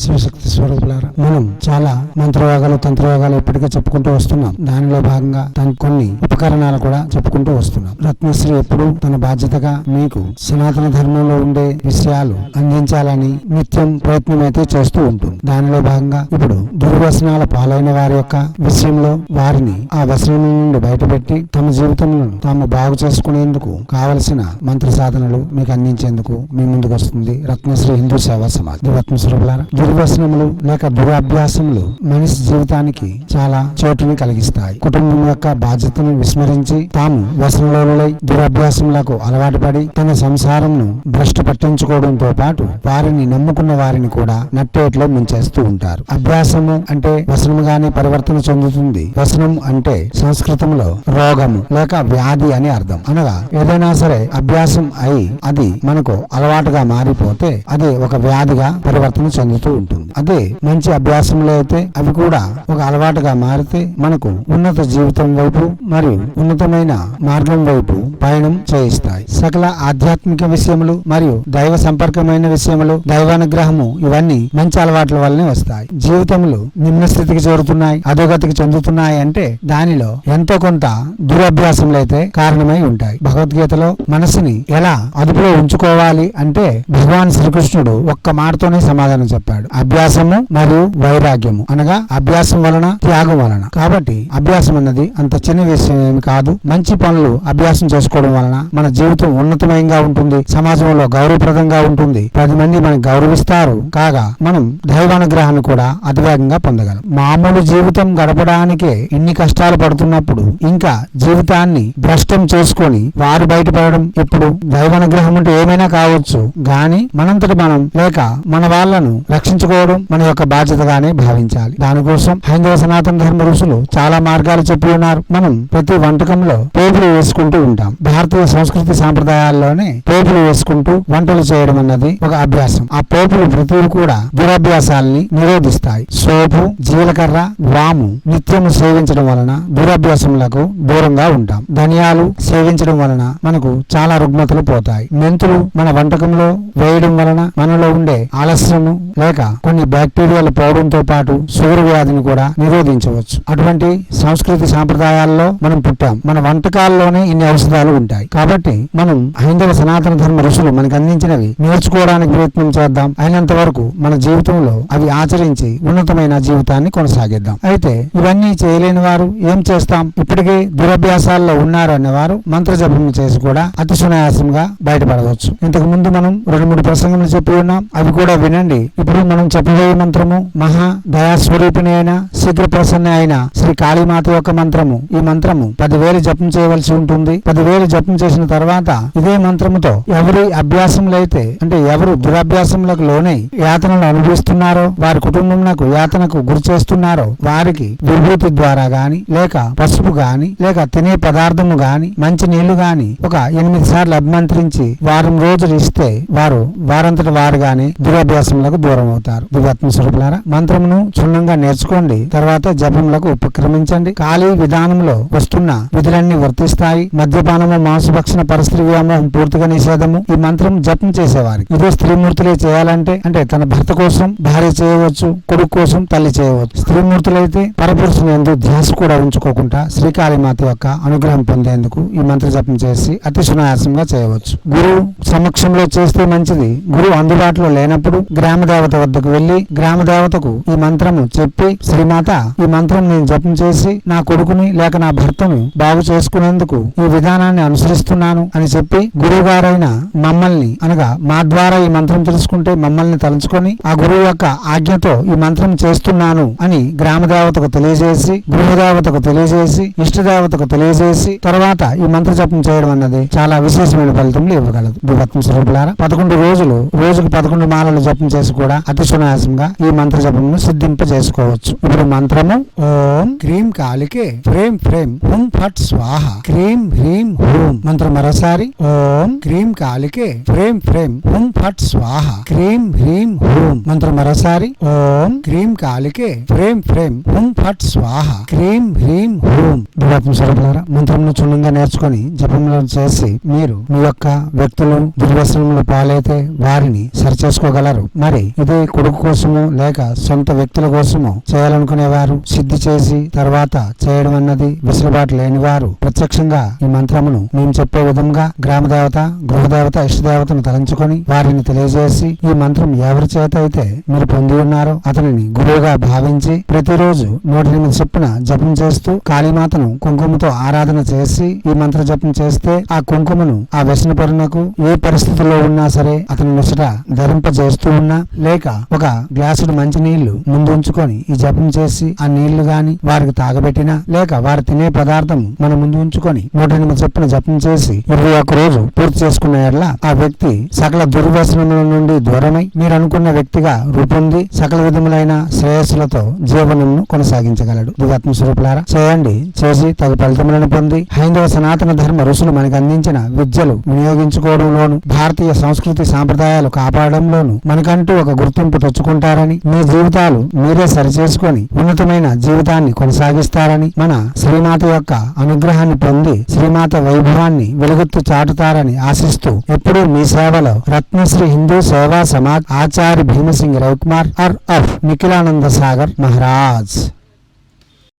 శివశక్తి స్వరూపులారా మనం చాలా మంత్రయోగాలు తంత్రయోగాలు ఇప్పటికే చెప్పుకుంటూ వస్తున్నాం. దానిలో భాగంగా తన కొన్ని ఉపకరణాలు కూడా చెప్పుకుంటూ వస్తున్నాం. రత్నశ్రీ ఎప్పుడు తన బాధ్యతగా మీకు సనాతన ధర్మంలో ఉండే విషయాలు అందించాలని నిత్యం ప్రయత్నం అయితే చేస్తూ ఉంటుంది. దానిలో భాగంగా ఇప్పుడు దుర్వ్యసనాల పాలైన వారి యొక్క విషయంలో వారిని ఆ వ్యసనం నుండి బయటపెట్టి తమ జీవితంలో తాము బాగు చేసుకునేందుకు కావలసిన మంత్ర సాధనలు మీకు అందించేందుకు మీ ముందుకు వస్తుంది రత్నశ్రీ హిందూ సేవా సమాజ్ రత్నస్వరూపులారా దుర్వ్యసనములు లేక దురాభ్యాసములు మనిషి జీవితానికి చాలా చోటుని కలిగిస్తాయి. కుటుంబం యొక్క బాధ్యతను విస్మరించి తాము వ్యసనలోనులై దురభ్యాసములకు అలవాటు పడి తన సంసారంను భ్రష్టు పట్టించుకోవడంతో పాటు వారిని నమ్ముకున్న వారిని కూడా నట్టేట్లో ముంచేస్తూ ఉంటారు. అభ్యాసము అంటే వ్యసనముగానే పరివర్తన చెందుతుంది. వ్యసనం అంటే సంస్కృతంలో రోగము లేక వ్యాధి అని అర్థం. అనగా ఏదైనా సరే అభ్యాసం అయి అది మనకు అలవాటుగా మారిపోతే అది ఒక వ్యాధిగా పరివర్తన చెందుతూ ఉంటుంది అదే మంచి అభ్యాసంలో అయితే అవి కూడా ఒక అలవాటుగా మారితే మనకు ఉన్నత జీవితం వైపు మరియు ఉన్నతమైన మార్గం వైపు పయనం చేయిస్తాయి. సకల ఆధ్యాత్మిక విషయములు మరియు దైవ సంపర్కమైన విషయములు దైవానుగ్రహము ఇవన్నీ మంచి అలవాట్ల వల్లనే వస్తాయి. జీవితములు నిమ్న స్థితికి చేరుతున్నాయి అధోగతికి చెందుతున్నాయి అంటే దానిలో ఎంతో కొంత దురభ్యాసములు అయితే కారణమై ఉంటాయి. భగవద్గీతలో మనసుని ఎలా అదుపులో ఉంచుకోవాలి అంటే భగవాన్ శ్రీకృష్ణుడు ఒక్క మాటతోనే సమాధానం చెప్పాడు. అభ్యాసము మరియు వైరాగ్యము అనగా అభ్యాసం వలన త్యాగం వలన. కాబట్టి అభ్యాసం అన్నది అంత చిన్న విషయం ఏమి కాదు. మంచి పనులు అభ్యాసం చేసుకోవడం వలన మన జీవితం ఉన్నతమయంగా ఉంటుంది. సమాజంలో గౌరవప్రదంగా ఉంటుంది. పది మంది మనకి గౌరవిస్తారు. కాగా మనం దైవానుగ్రహాన్ని కూడా అతివేగంగా పొందగలం. మామూలు జీవితం గడపడానికే ఇన్ని కష్టాలు పడుతున్నప్పుడు ఇంకా జీవితాన్ని భ్రష్టం చేసుకొని వారు బయటపడడం ఇప్పుడు దైవానుగ్రహం అంటే ఏమైనా కావచ్చు. గాని మనంతట మనం లేక మన వాళ్ళను రక్షించుకోవడం మన యొక్క బాధ్యతగానే భావించాలి. దానికోసం హైందవ సనాతన ధర్మ ఋషులు చాలా మార్గాలు చెప్పి ఉన్నారు. మనం ప్రతి వంటకంలో పోపులు వేసుకుంటూ ఉంటాం. భారతీయ సంస్కృతి సాంప్రదాయాల్లోనే పోపులు వేసుకుంటూ వంటలు చేయడం అన్నది ఒక అభ్యాసం. ఆ పోపులు ప్రతివి కూడా దురభ్యాసాలని నిరోధిస్తాయి. సోపు జీలకర్ర వాము నిత్యము సేవించడం వలన దురభ్యాసములకు దూరంగా ఉంటాం. ధనియాలు సేవించడం వలన మనకు చాలా రుగ్మతలు పోతాయి. మెంతులు మన వంటకంలో వేయడం వలన మనలో ఉండే ఆలస్యము లేక కొన్ని బ్యాక్టీరియాలు పోవడంతో పాటు షుగర్ వ్యాధిని కూడా నిరోధించవచ్చు. అటువంటి సంస్కృతి సాంప్రదాయాల్లో మనం పుట్టాం. మన వంటకాల్లోనే ఇన్ని ఔషధాలు ఉంటాయి. కాబట్టి మనం హైందవ సనాతన ధర్మ ఋషులు మనకు అందించినవి నేర్చుకోవడానికి ప్రయత్నం చేద్దాం. అయినంత వరకు మన జీవితంలో అవి ఆచరించి ఉన్నతమైన జీవితాన్ని కొనసాగిద్దాం. అయితే ఇవన్నీ చేయలేని వారు ఏం చేస్తాం? ఇప్పటికే దురభ్యాసాల్లో ఉన్నారు అనేవారు మంత్ర జపం చేసి కూడా అతి సునాయాసంగా బయటపడవచ్చు. ఇంతకు ముందు మనం రెండు మూడు ప్రసంగం చెప్పి ఉన్నాం. అవి కూడా వినండి. ఇప్పుడు మనం చెప్పబోయే మంత్రము మహా దయాస్వరూపిణి అయిన శీఘ్ర ప్రసన్న అయిన శ్రీ కాళీమాత యొక్క మంత్రము. ఈ మంత్రము పదివేలు జపం చేయవలసి ఉంటుంది. పదివేలు జపం చేసిన తర్వాత ఇదే మంత్రముతో ఎవరి అభ్యాసములు అయితే అంటే ఎవరు దురభ్యాసములకు లోనై యాతనలు అనుభవిస్తున్నారో వారి కుటుంబమునకు యాతనకు గురి చేస్తున్నారో వారికి విభూతి ద్వారా గాని లేక పసుపు గాని లేక తినే పదార్థము గాని మంచి నీళ్ళు గాని ఒక ఎనిమిది సార్లు అభిమంత్రించి వారం రోజులు ఇస్తే వారు వారంతట వారుగానే దురభ్యాసములకు దూరం అవుతారు దివాత్మ స్వరూపులారా మంత్రమును క్షుణ్ణంగా నేర్చుకోండి. తర్వాత జపములకు ఉపక్రమించండి. ఖాళీ విధానంలో వస్తున్న విధులన్నీ వర్తిస్తాయి. మద్యపానము మాంసభక్షణ పరిస్థితి వ్యామోహం పూర్తిగా నిషేధము. ఈ మంత్రం జపం చేసేవారికి ఇదే స్త్రీమూర్తులే చేయాలంటే అంటే తన భర్త కోసం భార్య చేయవచ్చు కొడుకు కోసం తల్లి చేయవచ్చు. స్త్రీమూర్తులైతే పరపురుషుని ఎందు ధ్యాస కూడా ఉంచుకోకుండా శ్రీకాళీమాత యొక్క అనుగ్రహం పొందేందుకు ఈ మంత్ర జపం చేసి అతి సునాయాసంగా చేయవచ్చు. గురువు సమక్షంలో చేస్తే మంచిది. గురువు అందుబాటులో లేనప్పుడు గ్రామ దేవత వద్దకు వెళ్ళి గ్రామ దేవతకు ఈ మంత్రము చెప్పి శ్రీమాత ఈ మంత్రం నేను జపం చేసి నా కొడుకుని లేక నా భర్తను బాగు చేసుకునేందుకు ఈ విధానాన్ని అనుసరిస్తున్నాను అని చెప్పి గురువుగారైన మమ్మల్ని అనగా మా ద్వారా ఈ మంత్రం తెలుసుకుంటే మమ్మల్ని తలుచుకొని ఆ గురువు యొక్క ఆజ్ఞతో ఈ మంత్రం చేస్తున్నాను అని గ్రామ దేవతకు తెలియజేసి దేవతకు తెలియజేసి ఇష్ట దేవతకు తెలియజేసి తర్వాత ఈ మంత్ర జపం చేయడం అన్నది చాలా విశేషమైన ఫలితములు ఇవ్వగలదు. దివత్మ స్వరూపులారా పదకొండు రోజులు రోజుకు పదకొండు మాలలు జపం చేసి కూడా అతి అభ్యాసంగా ఈ మంత్ర జపమును సిద్ధింపజేసుకోవచ్చు. ఇప్పుడు మంత్రము ఓం క్రీం కాలికే ఫ్రేం ఫ్రేం హుం ఫట్ స్వాహ క్రీం హ్రీం హూం. మంత్రం మరోసారి ఓం క్రీం కాలికే ఫ్రేం ఫ్రేం హుం ఫట్ స్వాహ క్రీం హ్రీం హూం. మంత్రం మరోసారి ఓం క్రీం కాలికే ప్రేమ్ ఫ్రేం హుం ఫట్ స్వాహ క్రీం హ్రీం హూం. దురాత్మ స్వరూపులారా మంత్రంను క్షుణ్ణంగా నేర్చుకొని జపములను చేసి మీరు మీ యొక్క వ్యక్తులు దుర్వ్యసనముల పాలైతే వారిని సరిచేసుకోగలరు. మరి ఇదే కొడుకు కోసము లేక సొంత వ్యక్తుల కోసము చేయాలనుకునేవారు సిద్ధి చేసి తర్వాత చేయడం అన్నది వెసులుబాటు లేని వారు ప్రత్యక్షంగా ఈ మంత్రమును మేము చెప్పే విధంగా గ్రామదేవత గృహదేవత ఇష్టదేవతను తలంచుకొని వారిని తెలియజేసి ఈ మంత్రం ఎవరి చేత అయితే మీరు పొంది ఉన్నారో అతనిని గురువుగా భావించి ప్రతిరోజు నూట ఎనిమిది చొప్పున జపం చేస్తూ కాళీమాతను కుంకుమతో ఆరాధన చేసి ఈ మంత్ర జపం చేస్తే ఆ కుంకుమను ఆ వ్యసన పరునకు ఏ పరిస్థితుల్లో ఉన్నా సరే అతని ముసట ధరింపజేస్తూ ఉన్నా లేక ఒక గ్లాసుడు మంచి నీళ్ళు ముందు ఉంచుకొని ఈ జపం చేసి ఆ నీళ్ళు గాని వారికి తాగబెట్టినా లేక వారు తినే పదార్థం మన ముందు ఉంచుకొని నూట ఎనిమిది చొప్పున జపం చేసి ఇరవై ఒక్క రోజు పూర్తి చేసుకున్న ఎడల ఆ వ్యక్తి సకల దుర్వ్యసనముల నుండి దూరమై మీరు అనుకున్న వ్యక్తిగా రూపొంది సకల విధములైన శ్రేయస్సులతో జీవనమును కొనసాగించగలడు. దివాత్మ స్వరూపులారా చేయండి. చేసి తగు ఫలితములను పొంది హైందవ సనాతన ధర్మ ఋషులు మనకు అందించిన విద్యలు వినియోగించుకోవడంలోను భారతీయ సంస్కృతి సాంప్రదాయాలు కాపాడంలోను మనకంటూ ఒక గుర్తింపు తెచ్చుకుంటారని మీ జీవితాలు మీరే సరిచేసుకొని ఉన్నతమైన జీవితాన్ని కొనసాగిస్తారని మన శ్రీమాత యొక్క అనుగ్రహాన్ని పొంది శ్రీమాత వైభవాన్ని వెలుగుత్తు చాటుతారని ఆశిస్తూ ఎప్పుడూ మీ సేవలో రత్నశ్రీ హిందూ సేవా సమాజ్ ఆచార్య భీమసింగ్ రవికుమార్ ఆర్ అఫ్ నిఖిలానంద సాగర్ మహారాజ్.